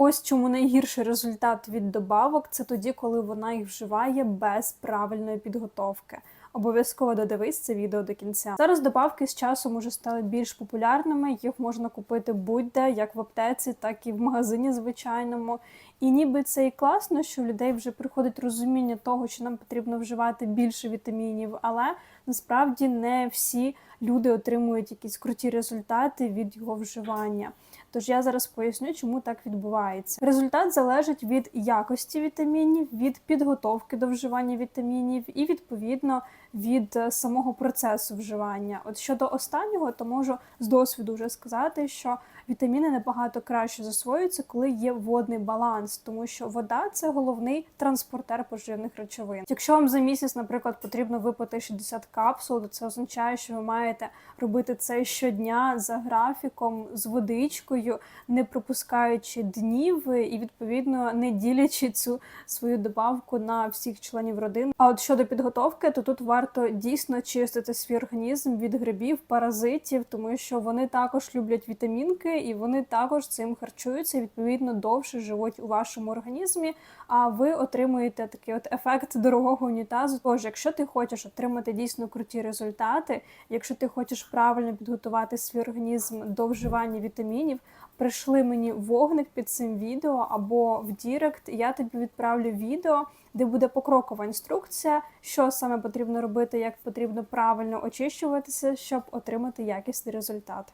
Ось чому найгірший результат від добавок це тоді, коли вона їх вживає без правильної підготовки. Обов'язково додивись це відео до кінця. Зараз добавки з часом уже стали більш популярними. Їх можна купити будь-де, як в аптеці, так і в магазині звичайному. І ніби це і класно, що у людей вже приходить розуміння того, що нам потрібно вживати більше вітамінів, але насправді не всі люди отримують якісь круті результати від його вживання. Тож я зараз поясню, чому так відбувається. Результат залежить від якості вітамінів, від підготовки до вживання вітамінів і відповідно від е, самого процесу вживання. От щодо останнього, то можу з досвіду вже сказати, що вітаміни набагато краще засвоюються, коли є водний баланс, тому що вода це головний транспортер поживних речовин. Якщо вам за місяць, наприклад, потрібно випити 60 капсул, то це означає, що ви маєте робити це щодня за графіком з водичкою, не пропускаючи днів і відповідно не ділячи цю свою добавку на всіх членів родини. А от щодо підготовки, то тут варто дійсно чистити свій організм від грибів, паразитів, тому що вони також люблять вітамінки і вони також цим харчуються. Відповідно, довше живуть у вашому організмі. А ви отримуєте такий от ефект дорогого унітазу. Тож, якщо ти хочеш отримати дійсно круті результати, якщо ти хочеш правильно підготувати свій організм до вживання вітамінів, прийшли мені вогник під цим відео або в Дірект. Я тобі відправлю відео, де буде покрокова інструкція, що саме потрібно робити, як потрібно правильно очищуватися, щоб отримати якісний результат.